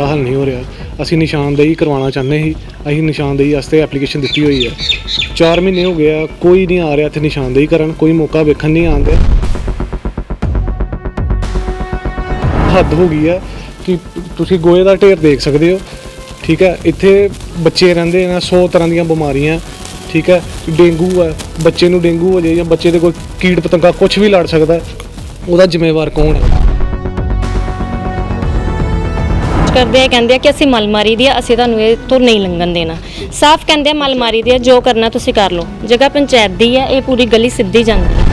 ਮਸਲਾ ਹੱਲ ਨਹੀਂ ਹੋ ਰਿਹਾ। ਅਸੀਂ ਨਿਸ਼ਾਨਦੇਹੀ ਕਰਵਾਉਣਾ ਚਾਹੁੰਦੇ ਸੀ। ਅਸੀਂ ਨਿਸ਼ਾਨਦੇਹੀ ਵਾਸਤੇ ਐਪਲੀਕੇਸ਼ਨ ਦਿੱਤੀ ਹੋਈ ਹੈ। 4 ਮਹੀਨੇ ਹੋ ਗਏ ਆ, ਕੋਈ ਨਹੀਂ ਆ ਰਿਹਾ ਇੱਥੇ ਨਿਸ਼ਾਨਦੇਹੀ ਕਰਨ। ਕੋਈ ਮੌਕਾ ਵੇਖਣ ਨਹੀਂ ਆਉਂਦਾ। ਹੱਦ ਹੋ ਗਈ ਹੈ ਕਿ ਤੁਸੀਂ ਗੋਏ ਦਾ ਢੇਰ ਦੇਖ ਸਕਦੇ ਹੋ। ਠੀਕ ਹੈ, ਇੱਥੇ ਬੱਚੇ ਰਹਿੰਦੇ ਨੇ 100 ਤਰ੍ਹਾਂ ਦੀਆਂ ਬਿਮਾਰੀਆਂ। ਠੀਕ ਹੈ, ਡੇਂਗੂ ਹੈ ਬੱਚੇ ਨੂੰ ਡੇਂਗੂ ਹੋ ਜਾਏ ਜਾਂ ਬੱਚੇ ਦੇ ਕੋਈ ਕੀੜ ਪਤੰਗਾ ਕੁਝ ਵੀ ਲੜ ਸਕਦਾ ਉਹਦਾ ਜ਼ਿੰਮੇਵਾਰ ਕੌਣ ਹੈ? ਕਰਦੇ ਆ ਕਹਿੰਦੇ ਆ ਕਿ ਅਸੀਂ ਮਲਮਾਰੀ ਦੀ ਆ ਅਸੀਂ ਤੁਹਾਨੂੰ ਇਹ ਤੋਂ ਨਹੀਂ ਲੰਘਣ ਦੇਣਾ। ਸਾਫ਼ ਕਹਿੰਦੇ ਆ ਮਲਮਾਰੀ ਦੀ ਆ ਜੋ ਕਰਨਾ ਤੁਸੀਂ ਕਰ ਲਓ। ਜਗ੍ਹਾ ਪੰਚਾਇਤ ਦੀ ਆ ਇਹ ਪੂਰੀ ਗਲੀ ਸਿੱਧੀ ਜਾਂਦੀ ਹੈ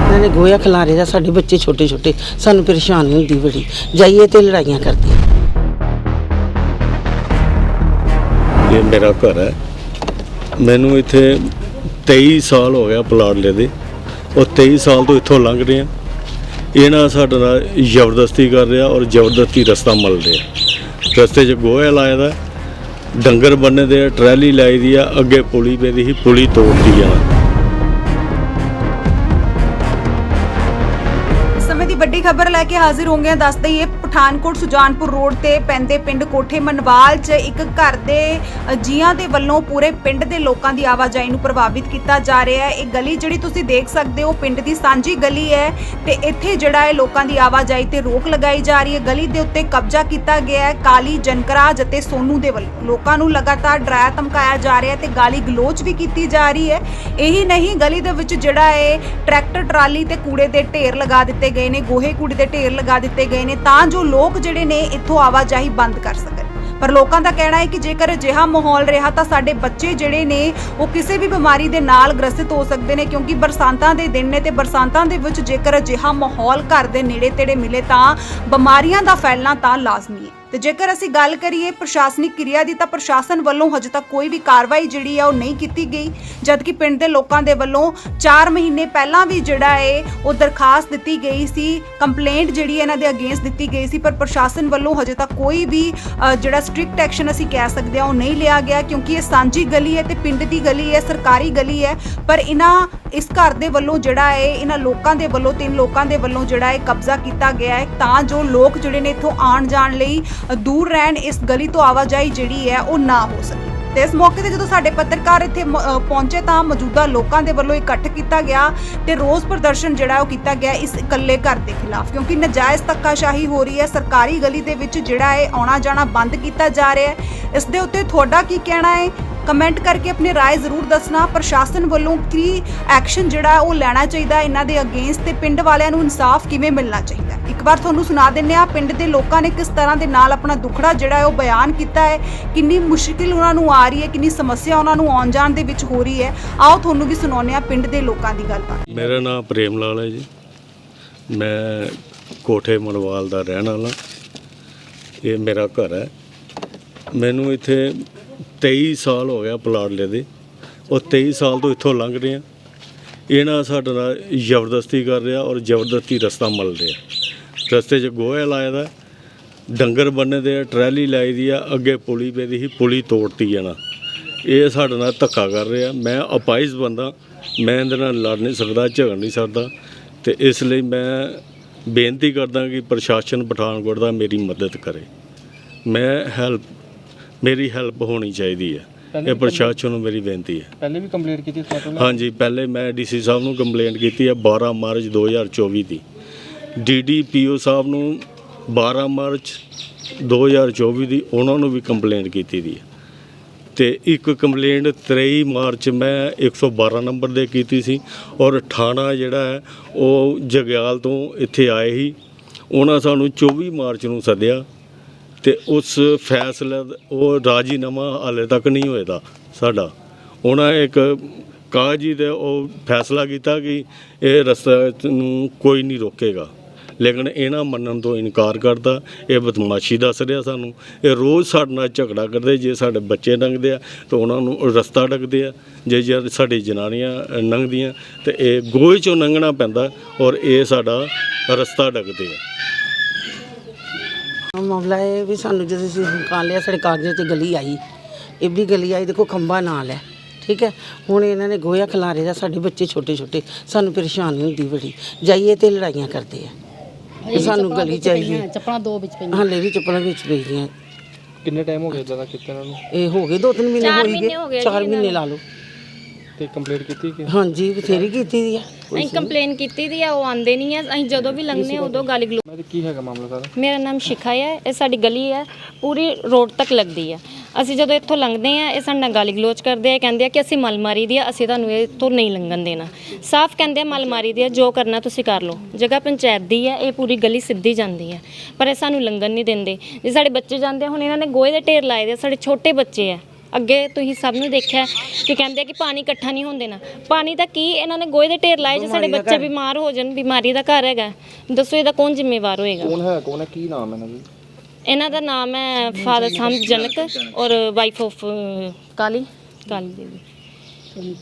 ਇਹਨਾਂ ਨੇ ਗੋਇਆ ਖਿਲਾਰੇ ਦਾ ਸਾਡੇ ਬੱਚੇ ਛੋਟੇ ਛੋਟੇ ਸਾਨੂੰ ਪਰੇਸ਼ਾਨੀ ਹੁੰਦੀ ਬੜੀ। ਜਾਈਏ ਤੇ ਲੜਾਈਆਂ ਕਰਦੇ ਇਹ ਮੇਰਾ ਘਰ ਹੈ। ਮੈਨੂੰ ਇੱਥੇ 23 ਸਾਲ ਹੋ ਗਿਆ ਪਲਾਟ ਲੈਦੇ। ਉਹ 23 ਸਾਲ ਤੋਂ ਇੱਥੋਂ ਲੰਘ ਰਹੇ ਆ। ਇਹਨਾਂ ਸਾਡੇ ਨਾਲ ਜ਼ਬਰਦਸਤੀ ਕਰ ਰਿਹਾ ਔਰ ਜ਼ਬਰਦਸਤੀ ਰਸਤਾ ਮਲ ਰਿਹਾ। ਰਸਤੇ 'ਚ ਗੋਹਾ ਲਾਇਆ ਦਾ, ਡੰਗਰ ਬੰਨੇ ਦੇ ਟਰੈਲੀ ਲਾਈ ਦੀ ਆ, ਅੱਗੇ ਪੁਲੀ ਪਈ ਦੀ ਸੀ, ਪੁਲੀ ਤੋੜਦੀ ਆ। ਇਸ ਸਮੇਂ ਦੀ ਵੱਡੀ ਖਬਰ ਲੈ ਕੇ ਹਾਜ਼ਰ ਹੋ ਗਏ ਦੱਸ ਦਈਏ ਪਠਾਨਕੋਟ ਸੁਜਾਨਪੁਰ ਰੋਡ ਤੇ ਪੈਂਦੇ ਪਿੰਡ ਕੋਠੇ ਮਨਵਾਲ 'ਚ ਇੱਕ ਘਰ ਦੇ ਜੀਆਂ ਦੇ ਵੱਲੋਂ ਪੂਰੇ ਪਿੰਡ ਦੇ ਲੋਕਾਂ ਦੀ ਆਵਾਜਾਈ ਨੂੰ ਪ੍ਰਭਾਵਿਤ ਕੀਤਾ ਜਾ ਰਿਹਾ ਹੈ। ਇਹ ਗਲੀ ਜਿਹੜੀ ਤੁਸੀਂ ਦੇਖ ਸਕਦੇ ਹੋ, ਪਿੰਡ ਦੀ ਸਾਂਝੀ ਗਲੀ ਹੈ ਤੇ ਇੱਥੇ ਜਿਹੜਾ ਹੈ ਲੋਕਾਂ ਦੀ ਆਵਾਜਾਈ ਤੇ ਰੋਕ ਲਗਾਈ ਜਾ ਰਹੀ ਹੈ। ਗਲੀ ਦੇ ਉੱਤੇ ਕਬਜ਼ਾ ਕੀਤਾ ਗਿਆ ਹੈ। ਕਾਲੀ ਜਨਕਰਾਜ ਅਤੇ ਸੋਨੂ ਦੇ ਵੱਲੋਂ ਲੋਕਾਂ ਨੂੰ ਲਗਾਤਾਰ ਡਰਾਇਆ, ਧਮਕਾਇਆ ਜਾ ਰਿਹਾ ਹੈ ਤੇ ਗਾਲੀ ਗਲੋਚ ਵੀ ਕੀਤੀ ਜਾ ਰਹੀ ਹੈ। ਇਹੀ ਨਹੀਂ, ਗਲੀ ਦੇ ਵਿੱਚ ਜਿਹੜਾ ਹੈ ਟਰੈਕਟਰ, ਟਰਾਲੀ ਤੇ ਕੂੜੇ ਦੇ ਢੇਰ ਲਗਾ ਦਿੱਤੇ ਗਏ ਨੇ, ਗੋਹੇ ਕੂੜੇ ਦੇ ਢੇਰ ਲਗਾ ਦਿੱਤੇ ਗਏ ਨੇ। ਤਾਂ ਜੋ ਲੋਕ ਜਿਹੜੇ ਨੇ ਇੱਥੋਂ ਆਵਾਜਾਈ ਬੰਦ ਕਰ ਸਕਣ। ਪਰ ਲੋਕਾਂ ਦਾ ਕਹਿਣਾ ਹੈ ਕਿ ਜੇਕਰ ਅਜਿਹਾ ਮਾਹੌਲ ਰਿਹਾ ਤਾਂ ਸਾਡੇ ਬੱਚੇ ਜਿਹੜੇ ਨੇ, ਉਹ ਕਿਸੇ ਵੀ ਬਿਮਾਰੀ ਦੇ ਨਾਲ ਗ੍ਰਸਤ ਹੋ ਸਕਦੇ ਨੇ, ਕਿਉਂਕਿ ਬਰਸਾਤਾਂ ਦੇ ਦਿਨ ਨੇ ਤੇ ਬਰਸਾਤਾਂ ਦੇ ਵਿੱਚ ਜੇਕਰ ਅਜਿਹਾ ਮਾਹੌਲ ਘਰ ਦੇ ਨੇੜੇ ਤੇੜੇ ਮਿਲੇ ਤਾਂ ਬਿਮਾਰੀਆਂ ਦਾ ਫੈਲਣਾ ਤਾਂ ਲਾਜ਼ਮੀ ਹੈ। ਤੇ ਜੇਕਰ ਅਸੀਂ ਗੱਲ ਕਰੀਏ ਪ੍ਰਸ਼ਾਸਨਿਕ ਕਿਰਿਆ ਦੀ, ਤਾਂ ਪ੍ਰਸ਼ਾਸਨ ਵੱਲੋਂ ਹਜੇ ਤੱਕ ਕੋਈ ਵੀ ਕਾਰਵਾਈ ਜਿਹੜੀ ਆ ਉਹ ਨਹੀਂ ਕੀਤੀ ਗਈ, ਜਦਕਿ ਪਿੰਡ ਦੇ ਲੋਕਾਂ ਦੇ ਵੱਲੋਂ 4 ਮਹੀਨੇ ਪਹਿਲਾਂ ਵੀ ਜਿਹੜਾ ਹੈ ਉਹ ਦਰਖਾਸਤ ਦਿੱਤੀ ਗਈ ਸੀ, ਕੰਪਲੇਂਟ ਜਿਹੜੀ ਇਹਨਾਂ ਦੇ ਅਗੇਂਸਟ ਦਿੱਤੀ ਗਈ ਸੀ, ਪਰ ਪ੍ਰਸ਼ਾਸਨ ਵੱਲੋਂ ਹਜੇ ਤੱਕ ਕੋਈ ਵੀ ਜਿਹੜਾ ਸਟ੍ਰਿਕਟ ਐਕਸ਼ਨ ਅਸੀਂ ਕਹਿ ਸਕਦੇ ਹਾਂ ਉਹ ਨਹੀਂ ਲਿਆ ਗਿਆ, ਕਿਉਂਕਿ ਇਹ ਸਾਂਝੀ ਗਲੀ ਹੈ ਤੇ ਪਿੰਡ ਦੀ ਗਲੀ ਹੈ, ਸਰਕਾਰੀ ਗਲੀ ਹੈ, ਪਰ ਇਹਨਾਂ, ਇਸ ਘਰ ਦੇ ਵੱਲੋਂ ਜਿਹੜਾ ਹੈ ਇਹਨਾਂ ਲੋਕਾਂ ਦੇ ਵੱਲੋਂ, ਤਿੰਨ ਲੋਕਾਂ ਦੇ ਵੱਲੋਂ ਜਿਹੜਾ ਹੈ ਕਬਜ਼ਾ ਕੀਤਾ ਗਿਆ ਹੈ, ਤਾਂ ਜੋ ਲੋਕ ਜਿਹੜੇ ਨੇ ਇੱਥੋਂ ਆਉਣ ਜਾਣ ਲਈ ਦੂਰ ਰਹਿਣ ਇਸ ਗਲੀ ਤੋਂ ਆਵਾਜਾਈ ਜਿਹੜੀ ਹੈ ਉਹ ਨਾ ਹੋ ਸਕੇ। ਤੇ ਇਸ ਮੌਕੇ ਤੇ ਜਦੋਂ ਸਾਡੇ ਪੱਤਰਕਾਰ ਇੱਥੇ ਮ- ਪਹੁੰਚੇ ਤਾਂ ਮੌਜੂਦਾ ਲੋਕਾਂ ਦੇ ਵੱਲੋਂ ਇਕੱਠ ਕੀਤਾ ਗਿਆ ਤੇ ਰੋਸ ਪ੍ਰਦਰਸ਼ਨ ਜਿਹੜਾ ਉਹ ਕੀਤਾ ਗਿਆ ਇਸ ਇਕੱਲੇ ਘਰ ਦੇ ਖਿਲਾਫ। ਕਿਉਂਕਿ ਨਜਾਇਜ਼ ਧੱਕਾਸ਼ਾਹੀ ਹੋ ਰਹੀ ਹੈ, ਸਰਕਾਰੀ ਗਲੀ ਦੇ ਵਿੱਚ ਜਿਹੜਾ ਹੈ ਆਉਣਾ ਜਾਣਾ ਬੰਦ ਕੀਤਾ ਜਾ ਰਿਹਾ ਹੈ। ਇਸ ਦੇ ਉੱਤੇ ਤੁਹਾਡਾ ਕੀ ਕਹਿਣਾ ਹੈ? ਕਮੈਂਟ ਕਰਕੇ ਆਪਣੀ رائے ਜ਼ਰੂਰ ਦੱਸਣਾ ਪ੍ਰਸ਼ਾਸਨ ਵੱਲੋਂ ਕੀ ਐਕਸ਼ਨ ਜਿਹੜਾ ਹੈ ਉਹ ਲੈਣਾ ਚਾਹੀਦਾ ਹੈ ਇਹਨਾਂ ਦੇ ਅਗੇਂਸਟ ਤੇ ਪਿੰਡ ਵਾਲਿਆਂ ਨੂੰ ਇਨਸਾਫ ਕਿਵੇਂ ਮਿਲਣਾ ਚਾਹੀਦਾ ਹੈ ਇੱਕ ਵਾਰ ਤੁਹਾਨੂੰ ਸੁਣਾ ਦਿੰਨੇ ਆ ਪਿੰਡ ਦੇ ਲੋਕਾਂ ਨੇ ਕਿਸ ਤਰ੍ਹਾਂ ਦੇ ਨਾਲ ਆਪਣਾ ਦੁੱਖੜਾ ਜਿਹੜਾ ਹੈ ਉਹ ਬਿਆਨ ਕੀਤਾ ਹੈ ਕਿੰਨੀ ਮੁਸ਼ਕਿਲ ਉਹਨਾਂ ਨੂੰ ਆ ਰਹੀ ਹੈ ਕਿੰਨੀ ਸਮੱਸਿਆ ਉਹਨਾਂ ਨੂੰ ਆਉਣ ਜਾਣ ਦੇ ਵਿੱਚ ਹੋ ਰਹੀ ਹੈ ਆਓ ਤੁਹਾਨੂੰ ਵੀ ਸੁਣਾਉਂਦੇ ਆ ਪਿੰਡ ਦੇ ਲੋਕਾਂ ਦੀ ਗੱਲਬਾਤ ਮੇਰਾ ਨਾਮ ਪ੍ਰੇਮ ਲਾਲ ਹੈ ਜੀ ਮੈਂ ਕੋਠੇ ਮਨਵਾਲ ਦਾ ਰਹਿਣ ਵਾਲਾ ਇਹ ਮੇਰਾ ਘਰ ਹੈ ਮੈਨੂੰ ਇੱਥੇ 23 ਸਾਲ ਹੋ ਗਿਆ ਪਲਾਟ ਲੈਦੇ। ਉਹ 23 ਸਾਲ ਤੋਂ ਇੱਥੋਂ ਲੰਘ ਰਹੇ ਆ। ਇਹਨਾਂ ਸਾਡੇ ਨਾਲ ਜ਼ਬਰਦਸਤੀ ਕਰ ਰਿਹਾ ਔਰ ਜ਼ਬਰਦਸਤੀ ਰਸਤਾ ਮਲ ਰਿਹਾ। ਰਸਤੇ 'ਚ ਗੋਹਾ ਲਾਇਆ ਦਾ ਡੰਗਰ ਬੰਨੇ ਦੇ ਆ, ਟਰੈਲੀ ਲਾਈ ਦੀ ਆ ਅੱਗੇ ਪੁਲੀ ਪੈਦੀ ਸੀ ਪੁਲੀ ਤੋੜਤੀ ਆ ਨਾ ਇਹ ਸਾਡੇ ਨਾਲ ਧੱਕਾ ਕਰ ਰਿਹਾ। ਮੈਂ ਅਪਾਇਜ ਬੰਦਾ ਮੈਂ ਇਹਦੇ ਨਾਲ ਲੜ ਨਹੀਂ ਸਕਦਾ ਝਗੜ ਨਹੀਂ ਸਕਦਾ। ਤੇ ਇਸ ਲਈ ਮੈਂ ਬੇਨਤੀ ਕਰਦਾ ਕਿ ਪ੍ਰਸ਼ਾਸਨ ਪਠਾਨਕੋਟ ਦਾ ਮੇਰੀ ਮਦਦ ਕਰੇ। ਮੈਂ ਹੈਲਪ ਮੇਰੀ ਹੈਲਪ ਹੋਣੀ ਚਾਹੀਦੀ ਹੈ। ਇਹ ਪ੍ਰਸ਼ਾਸਨ ਨੂੰ ਮੇਰੀ ਬੇਨਤੀ ਹੈ। ਪਹਿਲੇ ਵੀ ਕੰਪਲੇਂਟ ਕੀਤੀ ਇਸ ਮਾਮਲੇ ਹਾਂਜੀ ਪਹਿਲੇ ਮੈਂ ਡੀਸੀ ਸਾਹਿਬ ਨੂੰ ਕੰਪਲੇਂਟ ਕੀਤੀ ਹੈ 12 ਮਾਰਚ 2024 ਦੀ। ਡੀਡੀਪੀਓ ਸਾਹਿਬ ਨੂੰ 12 ਮਾਰਚ 2024 ਦੀ ਉਹਨਾਂ ਨੂੰ ਵੀ ਕੰਪਲੇਂਟ ਕੀਤੀ ਦੀ ਹੈ। ਤੇ ਇੱਕ ਕੰਪਲੇਂਟ 23 ਮਾਰਚ ਮੈਂ 112 ਨੰਬਰ ਦੇ ਕੀਤੀ ਸੀ ਔਰ ਥਾਣਾ ਜਿਹੜਾ ਹੈ ਉਹ ਜਗਿਆਲ ਤੋਂ ਇੱਥੇ ਆਏ ਸੀ। ਉਹਨਾਂ ਸਾਨੂੰ 24 ਮਾਰਚ ਨੂੰ ਸੱਦਿਆ। ਤੇ ਉਸ ਫੈਸਲੇ ਦਾ- ਉਹ ਰਾਜੀਨਾਮਾ ਹਾਲੇ ਤੱਕ ਨਹੀਂ ਹੋਏਦਾ ਸਾਡਾ। ਉਹਨਾਂ ਇੱਕ ਕਾਗਜ਼ੀ ਦੇ ਉਹ ਫੈਸਲਾ ਕੀਤਾ ਕਿ ਇਹ ਰਸਤਾ ਨੂੰ ਕੋਈ ਨਹੀਂ ਰੋਕੇਗਾ। ਲੇਕਿਨ ਇਹਨਾਂ ਮੰਨਣ ਤੋਂ ਇਨਕਾਰ ਕਰਦਾ ਇਹ ਬਦਮਾਸ਼ੀ ਦੱਸ ਰਿਹਾ ਸਾਨੂੰ। ਇਹ ਰੋਜ਼ ਸਾਡੇ ਨਾਲ ਝਗੜਾ ਕਰਦੇ। ਜੇ ਸਾਡੇ ਬੱਚੇ ਲੰਘਦੇ ਆ ਤਾਂ ਉਹਨਾਂ ਨੂੰ ਰਸਤਾ ਡੱਕਦੇ ਆ। ਜੇ ਜੇ ਸਾਡੀ ਜਨਾਨੀਆਂ ਅ, ਲੰਘਦੀਆਂ ਤੇ ਇਹ ਗੋਹੇ ਚੋਂ ਲੰਘਣਾ ਪੈਂਦਾ ਔਰ ਇਹ ਸਾਡਾ ਰਸਤਾ ਡੱਕਦੇ ਆ। ਮਾਮਲਾ ਇਹ ਵੀ ਸਾਨੂੰ ਜਦੋਂ ਅਸੀਂ ਮਕਾਨ ਲਿਆ ਸਾਡੇ ਕਾਗਜ਼ਾਂ ਤੇ ਗਲੀ ਆਈ। ਇਹ ਵੀ ਗਲੀ ਆਈ ਦੇਖੋ ਖੰਭਾ ਨਾਲ ਹੈ ਠੀਕ ਹੈ? ਹੁਣ ਇਹਨਾਂ ਨੇ ਗੋਇਆ ਖਿਲਾਰੇ ਦਾ ਸਾਡੇ ਬੱਚੇ ਛੋਟੇ ਛੋਟੇ ਸਾਨੂੰ ਪਰੇਸ਼ਾਨੀ ਹੁੰਦੀ ਬੜੀ। ਜਾਈਏ ਤੇ ਲੜਾਈਆਂ ਕਰਦੇ ਆ। ਤੇ ਸਾਨੂੰ ਗਲੀ ਚਾਹੀਦੀ ਚੱਪਲਾਂ ਦੋ ਵਿੱਚ ਪਈਆਂ। ਹਾਲੇ ਵੀ ਚੱਪਲਾਂ ਵਿੱਚ ਪਈਆਂ। ਕਿੰਨੇ ਟਾਈਮ ਹੋ ਗਿਆ ਇਦਾਂ ਦਾ ਕੀਤੇ ਇਹਨਾਂ ਨੂੰ? ਇਹ ਹੋ ਗਏ ਦੋ ਤਿੰਨ ਮਹੀਨੇ ਚਾਰ ਹੋ ਗਏ ਗਏ ਜੀ 4 ਮਹੀਨੇ ਲਾ ਲਓ। ਤੇ ਕੰਪਲੀਟ ਕੀਤੀ ਕਿ? ਹਾਂਜੀ ਬਥੇਰੀ ਕੀਤੀ ਦੀ ਆ। ਅਸੀਂ ਕੰਪਲੇਨ ਕੀਤੀ ਦੀ ਆ ਉਹ ਆਂਦੇ ਨਹੀਂ ਆ। ਅਸੀਂ ਜਦੋਂ ਵੀ ਲੰਘਨੇ ਆ ਉਦੋਂ ਗਾਲੀ ਗਲੋ ਮੈਂ ਤੇ ਕੀ ਹੈਗਾ ਮਾਮਲਾ ਸਾਰਾ? ਮੇਰਾ ਨਾਮ ਸ਼ਿਖਾ ਹੈ ਇਹ ਸਾਡੀ ਗਲੀ ਹੈ ਪੂਰੀ ਰੋਡ ਤੱਕ ਲੱਗਦੀ ਹੈ ਅਸੀਂ ਜਦੋਂ ਇੱਥੋਂ ਲੰਘਦੇ ਆ ਇਹ ਸਾਡੇ ਨਾਲ ਗਾਲੀ ਗਲੋਚ ਕਰਦੇ ਆ ਕਹਿੰਦੇ ਆ ਕਿ ਅਸੀਂ ਮਲ ਮਾਰੀ ਦੀ ਆ ਅਸੀਂ ਤੁਹਾਨੂੰ ਇਹ ਤੋਂ ਨਹੀਂ ਲੰਘਣ ਦੇਣਾ। ਸਾਫ਼ ਕਹਿੰਦੇ ਆ ਮਲ ਮਾਰੀ ਦੀ ਆ ਜੋ ਕਰਨਾ ਤੁਸੀਂ ਕਰ ਲਓ। ਜਗ੍ਹਾ ਪੰਚਾਇਤ ਦੀ ਹੈ ਇਹ ਪੂਰੀ ਗਲੀ ਸਿੱਧੀ ਜਾਂਦੀ ਹੈ ਪਰ ਇਹ ਸਾਨੂੰ ਲੰਘਣ ਨਹੀਂ ਦਿੰਦੇ। ਜੇ ਸਾਡੇ ਬੱਚੇ ਜਾਂਦੇ ਆ, ਹੁਣ ਇਹਨਾਂ ਨੇ ਗੋਹੇ ਦੇ ਢੇਰ ਲਾਏ ਦੇ ਆ, ਸਾਡੇ ਛੋਟੇ ਬੱਚੇ ਆ। ਅੱਗੇ ਤੁਸੀਂ ਸਭ ਨੂੰ ਦੇਖਿਆ ਕਿ ਕਹਿੰਦੇ ਆ ਕਿ ਪਾਣੀ ਇਕੱਠਾ ਨਹੀਂ ਹੋਣ ਦੇਣਾ। ਪਾਣੀ ਦਾ ਕੀ ਇਹਨਾਂ ਨੇ ਗੋਹੇ ਦੇ ਢੇਰ ਲਾਏ ਜੇ ਸਾਡੇ ਬੱਚੇ ਬਿਮਾਰ ਹੋ ਜਾਣ ਬਿਮਾਰੀ ਦਾ ਘਰ ਹੈਗਾ। ਦੱਸੋ ਇਹਦਾ ਕੌਣ ਜ਼ਿੰਮੇਵਾਰ ਹੋਏਗਾ? ਕੌਣ ਹੈ ਕੌਣ ਹੈ ਕੀ ਨਾਮ ਹੈ ਇਹਨਾਂ ਦਾ? ਇਹਨਾਂ ਦਾ ਨਾਮ ਹੈ ਫਾਦਰ ਸਾਹਿਬ ਜਨਕ ਔਰ ਵਾਈਫ ਆਫ ਕਾਲੀ। ਕਾਲੀ ਦੇਵੀ।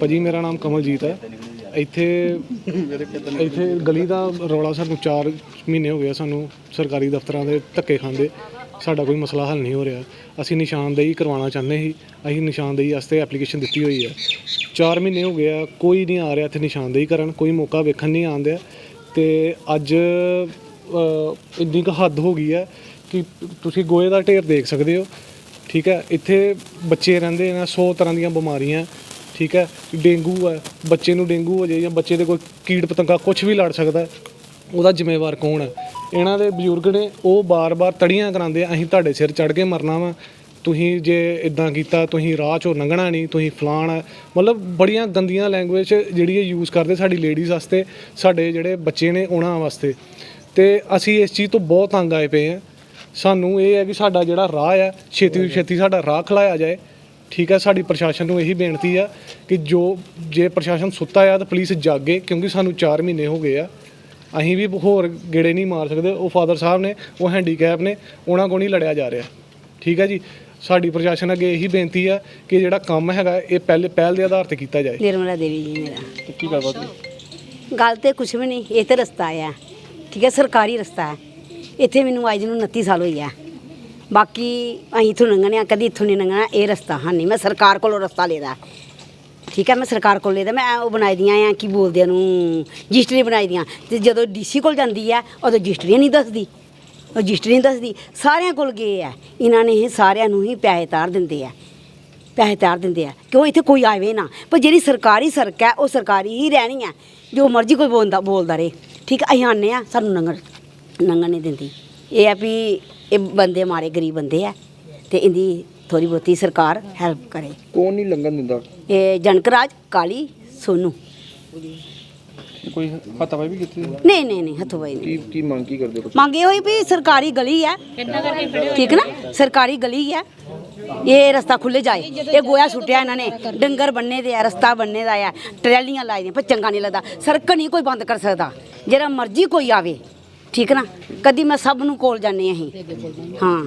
ਭਾਜੀ ਮੇਰਾ ਨਾਮ ਕਮਲਜੀਤ ਹੈ। ਇੱਥੇ ਇੱਥੇ ਗਲੀ ਦਾ ਰੌਲਾ ਸਾਨੂੰ 4 ਮਹੀਨੇ ਹੋ ਗਏ ਆ ਸਾਨੂੰ ਸਰਕਾਰੀ ਦਫ਼ਤਰਾਂ ਦੇ ਧੱਕੇ ਖਾਂਦੇ। ਸਾਡਾ ਕੋਈ ਮਸਲਾ ਹੱਲ ਨਹੀਂ ਹੋ ਰਿਹਾ। ਅਸੀਂ ਨਿਸ਼ਾਨਦੇਹੀ ਕਰਵਾਉਣਾ ਚਾਹੁੰਦੇ ਸੀ। ਅਸੀਂ ਨਿਸ਼ਾਨਦੇਹੀ ਵਾਸਤੇ ਐਪਲੀਕੇਸ਼ਨ ਦਿੱਤੀ ਹੋਈ ਹੈ। 4 ਮਹੀਨੇ ਹੋ ਗਏ ਆ, ਕੋਈ ਨਹੀਂ ਆ ਰਿਹਾ ਇੱਥੇ ਨਿਸ਼ਾਨਦੇਹੀ ਕਰਨ। ਕੋਈ ਮੌਕਾ ਵੇਖਣ ਨਹੀਂ ਆਉਂਦਿਆ ਤੇ ਅੱਜ ਇੰਨੀ ਕੁ ਹੱਦ ਹੋ ਗਈ ਹੈ ਕਿ ਤੁਸੀਂ ਗੋਏ ਦਾ ਢੇਰ ਦੇਖ ਸਕਦੇ ਹੋ। ਠੀਕ ਹੈ, ਇੱਥੇ ਬੱਚੇ ਰਹਿੰਦੇ ਨੇ 100 ਤਰ੍ਹਾਂ ਦੀਆਂ ਬਿਮਾਰੀਆਂ। ਠੀਕ ਹੈ, ਡੇਂਗੂ ਹੈ, ਬੱਚੇ ਨੂੰ ਡੇਂਗੂ ਹੋ ਜਾਏ ਜਾਂ ਬੱਚੇ ਦੇ ਕੋਈ ਕੀੜ ਪਤੰਗਾ ਕੁਝ ਵੀ ਲੜ ਸਕਦਾ ਉਹਦਾ ਜ਼ਿੰਮੇਵਾਰ ਕੌਣ ਹੈ? ਇਹਨਾਂ ਦੇ ਬਜ਼ੁਰਗ ਨੇ ਉਹ ਬਾਰ-ਬਾਰ ਤੜੀਆਂ ਕਰਾਉਂਦੇ ਆ, ਅਸੀਂ ਤੁਹਾਡੇ ਸਿਰ ਚੜ ਕੇ ਮਰਨਾ ਵਾ। ਤੁਸੀਂ ਜੇ ਇਦਾਂ ਕੀਤਾ ਤੁਸੀਂ ਰਾਹ ਚੋਂ ਲੰਘਣਾ ਨਹੀਂ ਤੁਸੀਂ ਫਲਾਣ ਹੈ ਮਤਲਬ ਬੜੀਆਂ ਗੰਦੀਆਂ ਲੈਂਗੁਏਜ ਜਿਹੜੀ ਇਹ ਯੂਜ਼ ਕਰਦੇ ਸਾਡੀ ਲੇਡੀਜ਼ ਵਾਸਤੇ ਸਾਡੇ ਜਿਹੜੇ ਬੱਚੇ ਨੇ ਉਹਨਾਂ ਵਾਸਤੇ। ਤੇ ਅਸੀਂ ਇਸ ਚੀਜ਼ ਤੋਂ ਬਹੁਤ ਤੰਗ ਆਏ ਪਏ ਆ। ਸਾਨੂੰ ਇਹ ਹੈ ਕਿ ਸਾਡਾ ਜਿਹੜਾ ਰਾਹ ਆ ਛੇਤੀ ਤੋਂ ਛੇਤੀ ਸਾਡਾ ਰਾਹ ਖਲਾਇਆ ਜਾਏ। ਠੀਕ ਹੈ ਸਾਡੀ ਪ੍ਰਸ਼ਾਸਨ ਨੂੰ ਇਹੀ ਬੇਨਤੀ ਆ ਕਿ ਜੋ ਜੇ ਪ੍ਰਸ਼ਾਸਨ ਸੁੱਤਾ ਆ ਤਾਂ ਪੁਲਿਸ ਜਾਗੇ ਕਿਉਂਕਿ ਸਾਨੂੰ 4 ਮਹੀਨੇ ਹੋ ਗਏ ਆ। ਅਸੀਂ ਵੀ ਹੋਰ ਗੇੜੇ ਨਹੀਂ ਮਾਰ ਸਕਦੇ। ਉਹ ਫਾਦਰ ਸਾਹਿਬ ਨੇ ਉਹ ਹੈਂਡੀਕੈਪ ਨੇ ਉਹਨਾਂ ਕੋਲ ਨਹੀਂ ਲੜਿਆ ਜਾ ਰਿਹਾ। ਠੀਕ ਹੈ ਜੀ? ਸਾਡੀ ਪ੍ਰਸ਼ਾਸਨ ਅੱਗੇ ਇਹੀ ਬੇਨਤੀ ਆ ਕਿ ਜਿਹੜਾ ਕੰਮ ਹੈਗਾ ਇਹ ਪਹਿਲੇ ਪਹਿਲ ਦੇ ਆਧਾਰ ਤੇ ਕੀਤਾ ਜਾਏ। ਨਿਰਮਲਾ ਦੇਵੀ ਜੀ ਮੇਰਾ। ਕੀ ਗੱਲਬਾਤ ਗੱਲ ਤੇ ਕੁਛ ਵੀ ਨਹੀਂ ਇਹ ਤੇ ਰਸਤਾ ਆ। ਠੀਕ ਹੈ? ਸਰਕਾਰੀ ਰਸਤਾ ਹੈ। ਇੱਥੇ ਮੈਨੂੰ ਅੱਜ ਨੂੰ 29 ਸਾਲ ਹੋਈ ਆ। ਬਾਕੀ ਅਸੀਂ ਇੱਥੋਂ ਲੰਘਣੇ ਆ ਕਦੀ ਇੱਥੋਂ ਨਹੀਂ ਲੰਘਣਾ। ਇਹ ਰਸਤਾ ਹਾਂ ਨਹੀਂ। ਮੈਂ ਸਰਕਾਰ ਕੋਲੋਂ ਰਸਤਾ ਲੈਦਾ ਠੀਕ ਹੈ, ਮੈਂ ਸਰਕਾਰ ਕੋਲ ਲੈਦਾ ਮੈਂ ਉਹ ਬਣਾਈ ਦੀਆਂ ਆ, ਕੀ ਬੋਲਦੇ ਆ ਨੂੰ ਰਜਿਸਟਰੀ ਬਣਾਈ ਦੀਆਂ। ਤੇ ਜਦੋਂ ਡੀਸੀ ਕੋਲ ਜਾਂਦੀ ਆ ਉਦੋਂ ਰਜਿਸਟਰੀ ਨਹੀਂ ਦੱਸਦੀ। ਉਹ ਰਜਿਸਟਰੀ ਨਹੀਂ ਦੱਸਦੀ। ਸਾਰਿਆਂ ਕੋਲ ਗਏ ਆ। ਇਹਨਾਂ ਨੇ ਇਹ ਸਾਰਿਆਂ ਨੂੰ ਹੀ ਪੈਸੇ ਤਾਰ ਦਿੰਦੇ ਆ। ਪੈਸੇ ਤਾਰ ਦਿੰਦੇ ਆ। ਕਿਉਂ ਇੱਥੇ ਕੋਈ ਆਵੇ ਨਾ। ਪਰ ਜਿਹੜੀ ਸਰਕਾਰੀ ਸੜਕ ਹੈ, ਉਹ ਸਰਕਾਰੀ ਹੀ ਰਹਿਣੀ ਹੈ ਜੋ ਮਰਜ਼ੀ ਕੋਈ ਬੋਲਦਾ ਬੋਲਦਾ ਰਹੇ। ਠੀਕ ਹੈ ਅਸੀਂ ਆਉਂਦੇ ਆ ਸਾਨੂੰ ਨੰਗਣ ਨੰਗਣ ਨਹੀਂ ਦਿੰਦੀ। ਇਹ ਆ ਵੀ ਇਹ ਬੰਦੇ ਮਾਰੇ, ਗਰੀਬ ਬੰਦੇ ਆ। ਤੇ ਇਹਦੀ ਥੋੜੀ ਬਹੁਤੀ ਸਰਕਾਰ ਹੈਲਪ ਕਰੇ। ਕੌਣ ਨਹੀਂ ਲੰਘਣ ਦਿੰਦਾ? ਇਹ ਜਨਕਰਾਜ ਕਾਲੀ ਸੋਨੂ। ਕੋਈ ਹੱਥਾਪਾਈ ਵੀ ਕੀਤੀ? ਨਹੀਂ ਨਹੀਂ ਨਹੀਂ ਹੱਥੋਂ ਬਾਈ ਨਹੀਂ। ਕੀ ਮੰਗ ਕੀ ਕਰਦੇ ਮੰਗੇ ਹੋਈ ਵੀ ਸਰਕਾਰੀ ਗਲੀ ਹੈ। ਠੀਕ ਨਾ? ਸਰਕਾਰੀ ਗਲੀ ਹੈ। ਇਹ ਰਸਤਾ ਖੁੱਲੇ ਜਾਏ। ਇਹ ਗੋਇਆ ਸੁੱਟਿਆ ਇਹਨਾਂ ਨੇ। ਡੰਗਰ ਬੰਨੇ ਦੇ ਆ ਰਸਤਾ ਬੰਨੇ ਦਾ ਆ ਟਰੈਲੀਆਂ ਲਾਈ ਦੀਆਂ ਪਰ ਚੰਗਾ ਨਹੀਂ ਲੱਗਦਾ। ਸੜਕ ਨਹੀਂ ਕੋਈ ਬੰਦ ਕਰ ਸਕਦਾ। ਜਿਹੜਾ ਮਰਜ਼ੀ ਕੋਈ ਆਵੇ। ਠੀਕ ਨਾ? ਕਦੀ ਮੈਂ ਸਭ ਨੂੰ ਕੋਲ ਜਾਂਦੇ ਅਸੀਂ। ਹਾਂ।